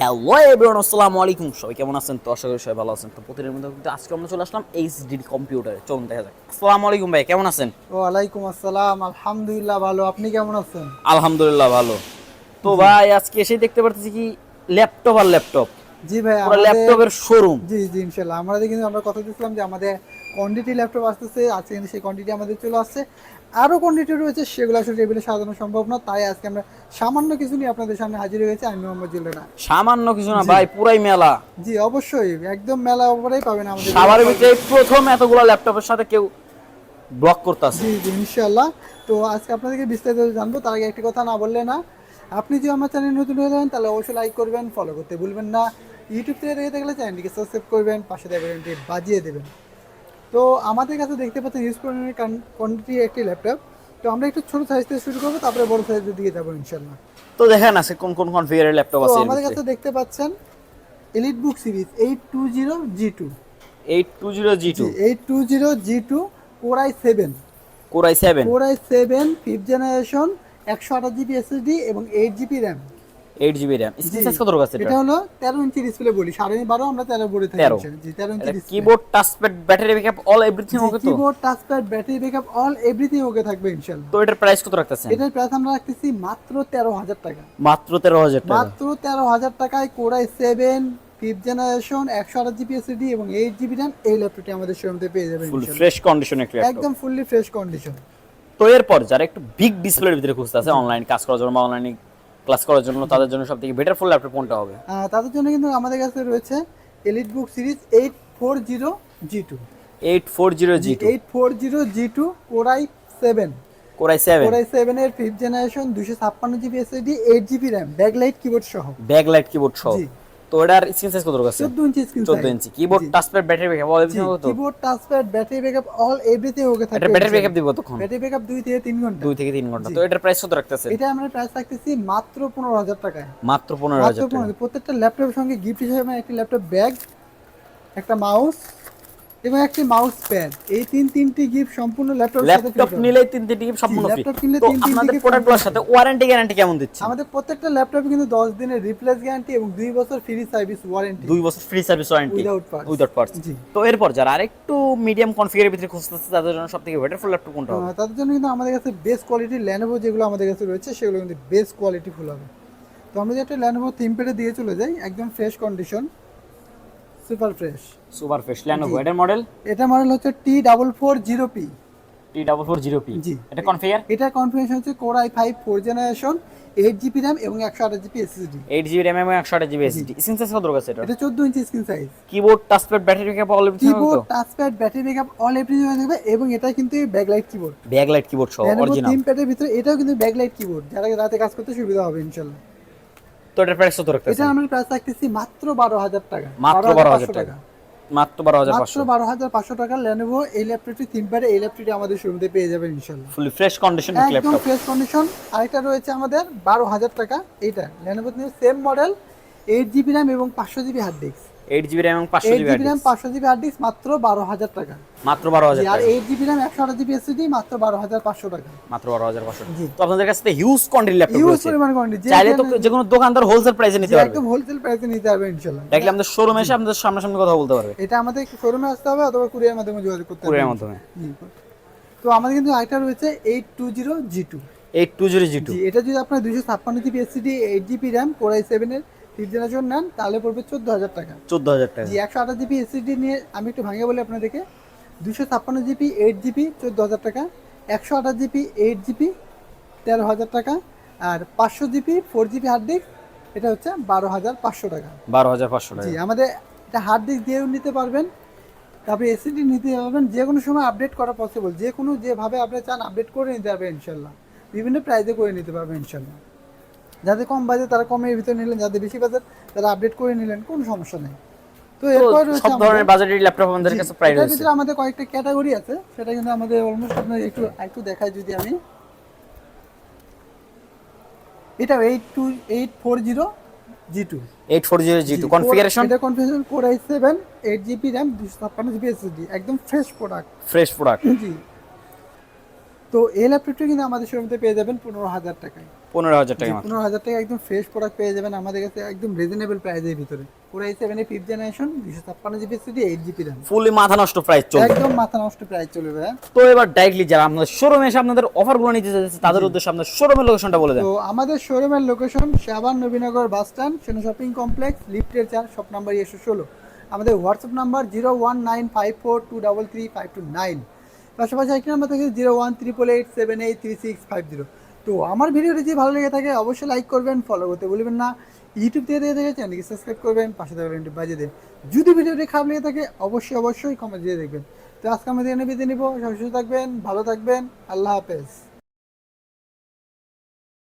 Hello everyone আসসালামু আলাইকুম। সবাই কেমন আছেন? তো আশা করি সবাই ভালো আছেন। তো প্রতিদিনের মধ্যে কিন্তু আজকে আমরা চলে আসলাম এইচডি কম্পিউটারে চলুন দেখা যাক। আসসালামু আলাইকুম ভাই কেমন আছেন? ওয়ালাইকুম আসসালাম আলহামদুলিল্লাহ ভালো। আপনি কেমন আছেন? আলহামদুলিল্লাহ ভালো। তো ভাই আজকে এসে দেখতে পারতেছি কি ল্যাপটপ আর ল্যাপটপ জি ভাই পুরো আমাদের ল্যাপটপের শোরুম জি জি ইনশাল্লাহ আমাদের কিন্তু আমরা কথা দিয়েছিলাম যে আমাদের কোয়ান্টিটি ল্যাপটপ আসতেছে। আজকে কিন্তু সেই কোয়ান্টিটি আমাদের চলে আসছে। আরও কোয়ান্টিটি রয়েছে সেগুলো আসলে টেবিলে সাজানো সম্ভব না। তাই আজকে আমরা সামান্য কিছু নিয়ে আপনাদের সামনে হাজির হয়েছে আমি মোহাম্মদ জুলেনা সামান্য কিছু না ভাই পুরাই মেলা। জি অবশ্যই একদম মেলা ওপরেই পাবেন আমাদের সবার ভিতরে প্রথম এতগুলো ল্যাপটপের সাথে কেউ ব্লক করতেছে। জি জি ইনশাল্লাহ তো আজকে আপনাদেরকে বিস্তারিত জানব তার আগে একটি কথা না বললে না। আপনি যদি আমার চ্যানেল নতুন হয়ে যাবেন তাহলে অবশ্যই লাইক করবেন ফলো করতে ভুলবেন না। ইউটিউব থেকে দেখে থাকলে চ্যানেলটিকে সাবস্ক্রাইব করবেন পাশে দেবেনটি বাজিয়ে দেবেন। তো আমাদের কাছে দেখতে পাচ্ছেন ইউজ কোয়ান্টিটি একটি ল্যাপটপ তো আমরা একটু ছোট সাইজ থেকে শুরু করব তারপরে বড় সাইজের দিকে যাব ইনশাল্লাহ তো দেখেন আছে কোন কোন কনফিগারের ল্যাপটপ আছে আমাদের কাছে দেখতে পাচ্ছেন Elite book series eight two zero G two eight two zero G two eight two zero G two core i seven core i seven core i seven fifth generation একশো আঠাশ জিবি এসএসডি এবং eight GB RAM eight GB RAM screen size কত আছে এটা? হলো তেরো inch display বলি। সাড়ে বারো আমরা তেরো বলে থাকি 13 তেরো inch keyboard touchpad battery backup all everything okay তো? Keyboard touchpad battery backup all everything okay থাকবে ইনশাআল্লাহ। তো এটার প্রাইস কত রাখতেছেন? এটার প্রাইস আমরা রাখতেছি মাত্র তেরো হাজার টাকা। মাত্র তেরো হাজার টাকা। মাত্র তেরো হাজার টাকায় কোরাই সেভেন ফিফথ জেনারেশন একশো আঠাশ জিবি এসএসডি এবং এইট জিবি র্যাম এই ল্যাপটপটি আমাদের শোরুমতে পেয়ে যাবেন ফুল ফ্রেশ কন্ডিশন একটা একদম ফুললি ফ্রেশ কন্ডিশন তো এরপর যারা একটু বিগ ডিসপ্লের ভিতরে খুঁজতে আছে অনলাইন কাজ করার জন্য অনলাইনে ক্লাস করার জন্য তাদের জন্য সবথেকে বেটার ফুল ল্যাপটপ কোনটা হবে? তাদের জন্য কিন্তু আমাদের কাছে রয়েছে Elite book series eight four zero G two eight four zero G two eight four zero G two core i seven core i seven core i seven এর ফিফথ জেনারেশন দুশো ছাপ্পান্ন GB SSD eight GB RAM backlight keyboard সহ। Backlight keyboard সহ। তো এটার screen size কত আছে? চোদ্দ ইঞ্চি স্ক্রিন চোদ্দ inch keyboard touchpad battery backup all everything keyboard touchpad battery backup all everything okay এটা ব্যাটারি ব্যাকআপ দিব কতক্ষণ? ব্যাটারি ব্যাকআপ দুই থেকে তিন ঘণ্টা। দুই থেকে তিন ঘণ্টা। তো এটার প্রাইস কত রাখতেছে এটা আমরা প্রাইস রাখতেছি মাত্র পনেরো হাজার টাকায়। মাত্র পনেরো মাত্র হাজার টাকা। পনেরো প্রত্যেকটা ল্যাপটপের সঙ্গে গিফট হিসেবে একটা ল্যাপটপ ব্যাগ একটা মাউস এবং একটি মাউস প্যাড এই তিন তিনটি গিফট সম্পূর্ণ ল্যাপটপের সাথে ল্যাপটপ নিলে তিন তিনটি gift সম্পূর্ণ ফ্রি laptop কিনলে তিন তিনটি gift প্রোডাক্টগুলোর সাথে ওয়ারেন্টি গ্যারান্টি কেমন দিচ্ছে? আমাদের প্রত্যেকটা ল্যাপটপে কিন্তু দশ দিনের রিপ্লেস গ্যারান্টি এবং দুই বছর ফ্রি সার্ভিস ওয়ারেন্টি দুই বছর free service warranty Without parts. Without parts জি। তো এরপর যারা আরেকটু মিডিয়াম কনফিগারের ভিতরে খুঁজতেছে তাদের জন্য সবথেকে বেটার ফুল ল্যাপটপ কোনটা হবে? তাদের জন্য কিন্তু আমাদের কাছে বেস্ট কোয়ালিটির ল্যানোভো যেগুলো আমাদের কাছে রয়েছে সেগুলো কিন্তু বেস্ট কোয়ালিটি ফুল হবে। তো আমরা যে একটা ল্যানোভো থিম পেডে দিয়ে চলে যাই একদম fresh condition super fresh. Super fresh Lenovo জি। এটার মডেল এটা মডেল হচ্ছে T double four zero P T double four zero P জি। এটা কনফিগার এটা কনফিগারেশন হচ্ছে core i five four generation eight GB RAM এবং একশো আঠাশ GB SSD eight GB RAM এবং একশো আঠাশ জিবি এসডি স্ক্রিন সাইজ কত রয়েছে এটা? এটা চোদ্দ inch screen size keyboard touchpad battery backup all everything keyboard touchpad battery backup all everything থাকবে এবং এটা কিন্তু ব্যাকলাইট কিবোর্ড ব্যাকলাইট কিবোর্ড সহ অরিজিনাল থিম প্যাডের ভিতরে এটাও কিন্তু ব্যাকলাইট কিবোর্ড যারা রাতে কাজ করতে সুবিধা হবে ইনশাল্লাহ। তো এটা প্রাইস কত রাখতেছে। এটা আমরা প্রাইস রাখতেছি মাত্র বারো হাজার টাকা। মাত্র বারো হাজার টাকা। মাত্র টাকা লেনোভো এই ল্যাপটপটি এই ল্যাপটপটি আমাদের শুরুতে পেয়ে যাবেন ফুলি ফ্রেশ কন্ডিশন একদম ফ্রেশ কন্ডিশন আরেকটা রয়েছে আমাদের বারো হাজার টাকা। এইটা Lenovo same model eight GB RAM এবং পাঁচশো GB hard disk eight GB RAM এবং পাঁচশো জিবি র্যাম পাঁচশো জিবি হার্ড ডিস্ক মাত্র বারো হাজার টাকা। মাত্র বারো হাজার আর এইট জিবি র্যাম একশো আঠাশ জিবি এসএসডি মাত্র বারো হাজার পাঁচশো টাকা। মাত্র বারো হাজার পাঁচশো। তো আপনাদের কাছে হিউজ কোয়ান্টিটি ল্যাপটপ রয়েছে। পরিমাণ কোয়ান্টিটি চাইলে তো যে কোনো দোকানদার হোলসেল প্রাইসে নিতে পারবে। একদম হোলসেল প্রাইসে নিতে পারবে ইনশাল্লাহ দেখলে আমাদের শোরুমে এসে আমাদের সামনাসামনি কথা বলতে পারবে। এটা আমাদের শোরুমে আসতে হবে অথবা কুরিয়ার মাধ্যমে যোগাযোগ করতে হবে কুরিয়ার মাধ্যমে। তো আমাদের কিন্তু আরেকটা রয়েছে eight two zero G two eight two zero G two এটা যদি আপনার দুইশো ছাপ্পান্ন GB SSD eight GB RAM core i সেভেনের ফিফথ জেনারেশন নেন তাহলে পড়বে চোদ্দ হাজার টাকা। চোদ্দ হাজার টাকা। জি একশো আঠাশ জিবি এসসিডি নিয়ে আমি একটু ভাঙে বলি আপনাদেরকে। দুশো ছাপ্পান্ন জিবি এইট জিবি চোদ্দ হাজার টাকা। একশো আঠাশ জিবি এইট জিবি তেরো হাজার টাকা। আর পাঁচশো GB four GB hard disk এটা হচ্ছে বারো হাজার পাঁচশো টাকা। বারো হাজার পাঁচশো জি আমাদের এটা হার্ড ডিস্ক দিয়েও নিতে পারবেন। তারপরে এসিডি নিতে পারবেন। যে কোনো সময় আপডেট করা পসিবল যে কোনো যেভাবে আপনি চান আপডেট করে নিতে পারবেন ইনশাল্লাহ। বিভিন্ন প্রাইজে করে নিতে পারবেন ইনশাল্লাহ। যাদের কম বাজে তারা কমের ভিতরে নিলেন যাদের বেশি বাজেট তারা আপডেট করে নিলেন কোনো সমস্যা নেই। তো এরপর সব ধরনের বাজেটের ল্যাপটপ আমাদের কাছে প্রায় রয়েছে। ভিতরে আমাদের কয়েকটা ক্যাটাগরি আছে সেটা কিন্তু আমাদের অলমোস্ট আপনার একটু একটু দেখাই যদি আমি। এটা eight two eight four zero G two eight four zero G two configuration এটা configuration core i seven eight GB RAM দুশো ছাপ্পান্ন জিবি একদম ফ্রেশ প্রোডাক্ট ফ্রেশ প্রোডাক্ট জি। তো এই ল্যাপটপটি কিন্তু আমাদের শোরুমতে পেয়ে যাবেন পনেরো হাজার টাকায়। পনেরো হাজার টাকা পনেরো হাজার টাকা একদম ফ্রেশ প্রোডাক্ট পেয়ে যাবেন আমাদের কাছে একদম রিজনেবল প্রাইসের ভিতরে। পুরো এই সেভেন ফিফথ জেনারেশন দুশো ছাপ্পান্ন GB SSD eight GB RAM fully মাথা নষ্ট প্রাইস চলবে। একদম মাথা নষ্ট প্রাইস চলবে তো এবার ডাইরেক্টলি যারা আপনাদের শোরুমে এসে আপনাদের অফারগুলো নিতে চাইছে তাদের উদ্দেশ্যে আপনাদের শোরুমের লোকেশনটা বলে দেন। তো আমাদের শোরুমের লোকেশন শাবান Nabinagar bus stand Sena shopping complex লিফটের চার শপ নাম্বার একশো ষোলো। আমাদের WhatsApp number zero one nine five four two double three five two nine পাশাপাশি একটি নাম্বার থাকে zero one triple eight seven eight three six five zero তো আমার ভিডিওটি যদি ভালো লেগে থাকে, অবশ্যই লাইক করবেন ফলো করতে বলবেন না। ইউটিউব থেকে দিয়ে দেখে চ্যানেলকে সাবস্ক্রাইব করবেন, পাশে থাকবেন বাজিয়ে দেন। যদি ভিডিওটি খারাপ লেগে থাকে, অবশ্যই অবশ্যই কমেন্ট দিয়ে দেখবেন। তো আজকে আমাদের এনে বিদায় নিব। সব সুস্থ থাকবেন, ভালো থাকবেন। আল্লাহ হাফেজ।